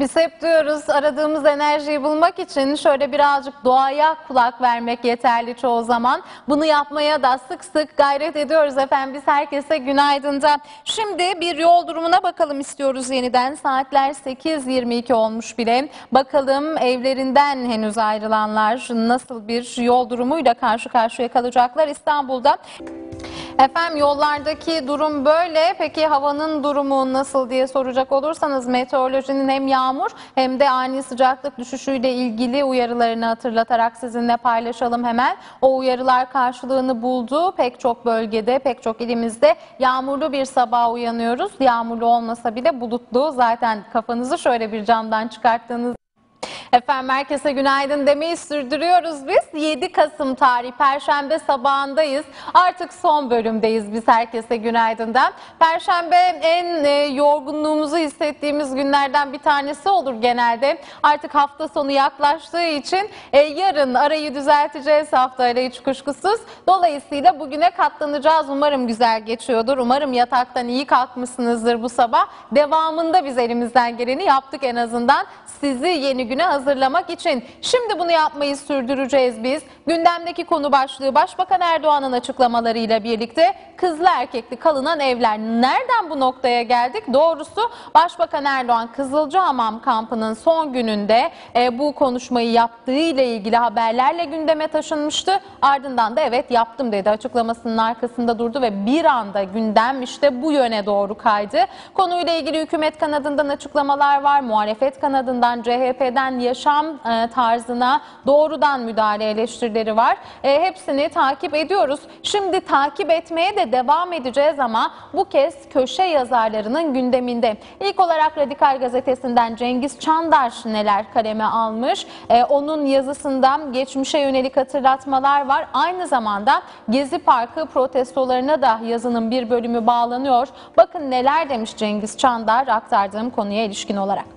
Biz hep diyoruz aradığımız enerjiyi bulmak için şöyle birazcık doğaya kulak vermek yeterli çoğu zaman. Bunu yapmaya da sık sık gayret ediyoruz efendim. Biz herkese günaydın da. Şimdi bir yol durumuna bakalım istiyoruz yeniden. Saatler 8.22 olmuş bile. Bakalım evlerinden henüz ayrılanlar nasıl bir yol durumuyla karşı karşıya kalacaklar İstanbul'da. Efendim yollardaki durum böyle. Peki havanın durumu nasıl diye soracak olursanız meteorolojinin hem yağmur hem de ani sıcaklık düşüşüyle ilgili uyarılarını hatırlatarak sizinle paylaşalım hemen. O uyarılar karşılığını buldu. Pek çok bölgede, pek çok ilimizde yağmurlu bir sabah uyanıyoruz. Yağmurlu olmasa bile bulutlu. Zaten kafanızı şöyle bir camdan çıkarttığınız Efendim herkese günaydın demeyi sürdürüyoruz biz. 7 Kasım tarih Perşembe sabahındayız. Artık son bölümdeyiz biz herkese günaydından. Perşembe en e, yorgunluğumuzu hissettiğimiz günlerden bir tanesi olur genelde. Artık hafta sonu yaklaştığı için e, yarın arayı düzelteceğiz hafta arayı hiç kuşkusuz. Dolayısıyla bugüne katlanacağız. Umarım güzel geçiyordur. Umarım yataktan iyi kalkmışsınızdır bu sabah. Devamında biz elimizden geleni yaptık en azından. Sizi yeni güne hazırlamak için. Şimdi bunu yapmayı sürdüreceğiz biz. Gündemdeki konu başlığı Başbakan Erdoğan'ın açıklamalarıyla birlikte kızlı erkekli kalınan evler. Nereden bu noktaya geldik? Doğrusu Başbakan Erdoğan Kızılcahamam kampının son gününde e, bu konuşmayı yaptığı ile ilgili haberlerle gündeme taşınmıştı. Ardından da evet yaptım dedi açıklamasının arkasında durdu ve bir anda gündem işte bu yöne doğru kaydı. Konuyla ilgili hükümet kanadından açıklamalar var. Muhalefet kanadından CHP'den yaşam e, tarzına doğrudan müdahale eleştirileri var. E, hepsini takip ediyoruz. Şimdi takip etmeye de devam edeceğiz ama bu kez köşe yazarlarının gündeminde. İlk olarak Radikal Gazetesi'nden Cengiz Çandar neler kaleme almış. E, onun yazısından geçmişe yönelik hatırlatmalar var. Aynı zamanda Gezi Parkı protestolarına da yazının bir bölümü bağlanıyor. Bakın neler demiş Cengiz Çandar aktardığım konuya ilişkin olarak.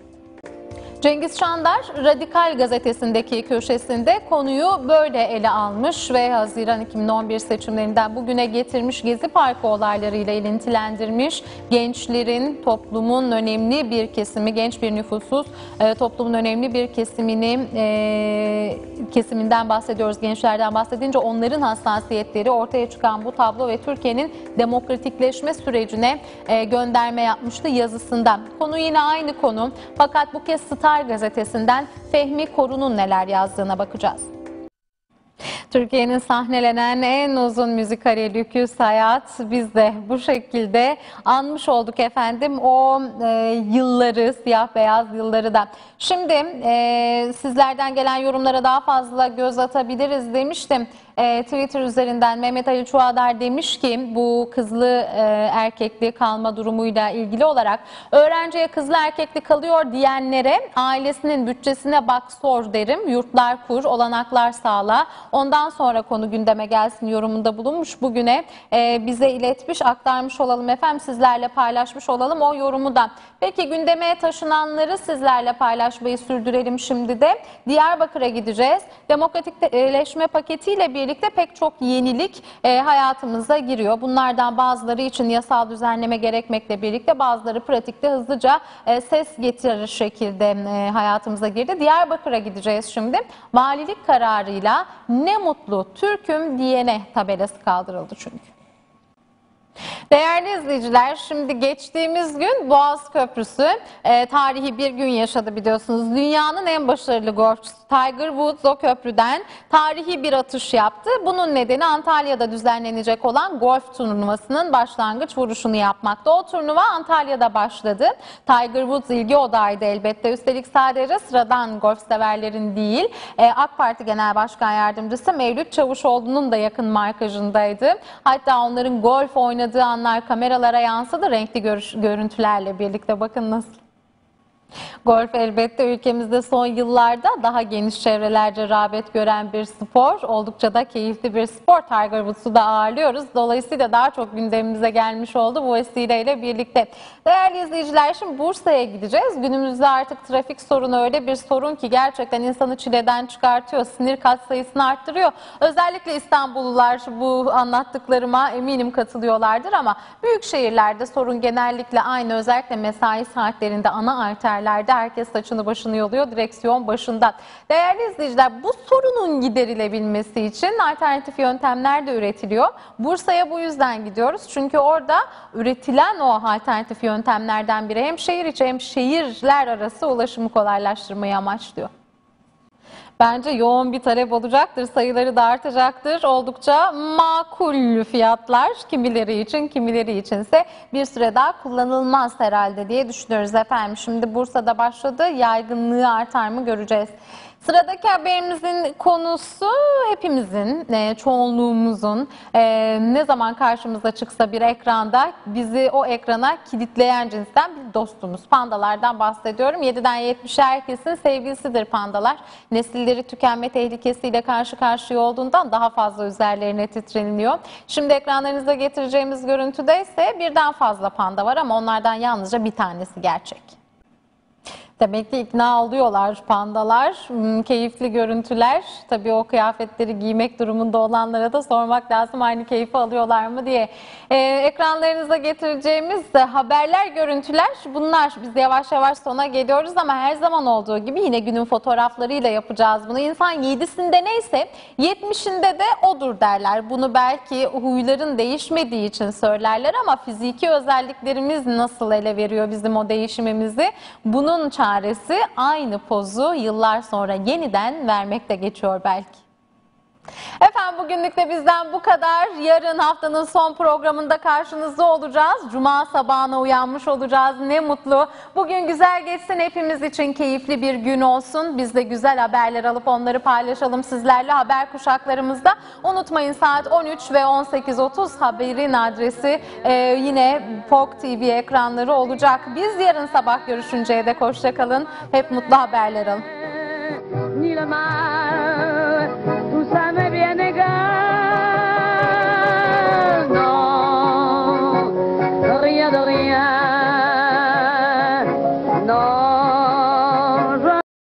Cengiz Çandar Radikal gazetesindeki köşesinde konuyu böyle ele almış ve Haziran 2011 seçimlerinden bugüne getirmiş Gezi Parkı olaylarıyla ilintilendirmiş. Gençlerin toplumun önemli bir kesimi, genç bir nüfusuz e, toplumun önemli bir kesimini e, kesiminden bahsediyoruz. Gençlerden bahsedince onların hassasiyetleri ortaya çıkan bu tablo ve Türkiye'nin demokratikleşme sürecine e, gönderme yapmıştı yazısında. Konu yine aynı konu fakat bu kez Star gazetesinden Fehmi Korun'un neler yazdığına bakacağız. Türkiye'nin sahnelenen en uzun müzikali Lüküs Hayat biz de bu şekilde anmış olduk efendim o e, yılları siyah beyaz yılları da. Şimdi e, sizlerden gelen yorumlara daha fazla göz atabiliriz demiştim. E, Twitter üzerinden Mehmet Ali Çuadar demiş ki bu kızlı e, erkekli kalma durumuyla ilgili olarak öğrenciye kızlı erkekli kalıyor diyenlere ailesinin bütçesine bak sor derim. Yurtlar kur, olanaklar sağla. Ondan sonra konu gündeme gelsin yorumunda bulunmuş. Bugüne e, bize iletmiş, aktarmış olalım efendim. Sizlerle paylaşmış olalım o yorumu da. Peki gündeme taşınanları sizlerle paylaşmayı sürdürelim şimdi de. Diyarbakır'a gideceğiz. Demokratikleşme paketiyle birlikte pek çok yenilik e, hayatımıza giriyor. Bunlardan bazıları için yasal düzenleme gerekmekle birlikte bazıları pratikte hızlıca e, ses getirir şekilde e, hayatımıza girdi. Diyarbakır'a gideceğiz şimdi. Valilik kararıyla ne mutlu Türk'üm diyene tabelası kaldırıldı çünkü. Değerli izleyiciler, şimdi geçtiğimiz gün Boğaz Köprüsü e, tarihi bir gün yaşadı biliyorsunuz. Dünyanın en başarılı golfçüsü Tiger Woods o köprüden tarihi bir atış yaptı. Bunun nedeni Antalya'da düzenlenecek olan golf turnuvasının başlangıç vuruşunu yapmakta. O turnuva Antalya'da başladı. Tiger Woods ilgi odağıydı elbette. Üstelik sadece sıradan golf severlerin değil, e, AK Parti Genel Başkan Yardımcısı Mevlüt Çavuşoğlu'nun da yakın markajındaydı. Hatta onların golf oynadığı anlar kameralara yansıdı renkli görüş, görüntülerle birlikte. Bakın nasıl. Golf elbette ülkemizde son yıllarda daha geniş çevrelerce rağbet gören bir spor. Oldukça da keyifli bir spor. Tiger Woods'u da ağırlıyoruz. Dolayısıyla daha çok gündemimize gelmiş oldu bu vesileyle birlikte. Değerli izleyiciler şimdi Bursa'ya gideceğiz. Günümüzde artık trafik sorunu öyle bir sorun ki gerçekten insanı çileden çıkartıyor. Sinir kat sayısını arttırıyor. Özellikle İstanbullular bu anlattıklarıma eminim katılıyorlardır ama büyük şehirlerde sorun genellikle aynı. Özellikle mesai saatlerinde ana arterler yerde herkes saçını başını yoluyor direksiyon başında. Değerli izleyiciler bu sorunun giderilebilmesi için alternatif yöntemler de üretiliyor. Bursa'ya bu yüzden gidiyoruz. Çünkü orada üretilen o alternatif yöntemlerden biri hem şehir içi hem şehirler arası ulaşımı kolaylaştırmayı amaçlıyor. Bence yoğun bir talep olacaktır. Sayıları da artacaktır. Oldukça makul fiyatlar kimileri için, kimileri içinse bir süre daha kullanılmaz herhalde diye düşünüyoruz efendim. Şimdi Bursa'da başladı. Yaygınlığı artar mı göreceğiz. Sıradaki haberimizin konusu hepimizin, e, çoğunluğumuzun e, ne zaman karşımıza çıksa bir ekranda bizi o ekrana kilitleyen cinsten bir dostumuz. Pandalardan bahsediyorum. 7'den 70'e herkesin sevgilisidir pandalar. Nesilleri tükenme tehlikesiyle karşı karşıya olduğundan daha fazla üzerlerine titreniliyor. Şimdi ekranlarınıza getireceğimiz görüntüde ise birden fazla panda var ama onlardan yalnızca bir tanesi gerçek. Demek ki ikna oluyorlar pandalar. Hmm, keyifli görüntüler. Tabii o kıyafetleri giymek durumunda olanlara da sormak lazım aynı keyfi alıyorlar mı diye. Ee, ekranlarınıza getireceğimiz de haberler, görüntüler bunlar. Biz yavaş yavaş sona geliyoruz ama her zaman olduğu gibi yine günün fotoğraflarıyla yapacağız bunu. İnsan 7'sinde neyse 70'inde de odur derler. Bunu belki huyların değişmediği için söylerler ama fiziki özelliklerimiz nasıl ele veriyor bizim o değişimimizi? Bunun çaresi aynı pozu yıllar sonra yeniden vermekte geçiyor belki. Efendim bugünlük de bizden bu kadar. Yarın haftanın son programında karşınızda olacağız. Cuma sabahına uyanmış olacağız. Ne mutlu. Bugün güzel geçsin. Hepimiz için keyifli bir gün olsun. Biz de güzel haberler alıp onları paylaşalım sizlerle haber kuşaklarımızda. Unutmayın saat 13 ve 18.30 haberin adresi e, yine POK TV ekranları olacak. Biz yarın sabah görüşünceye dek hoşçakalın. Hep mutlu haberler alın.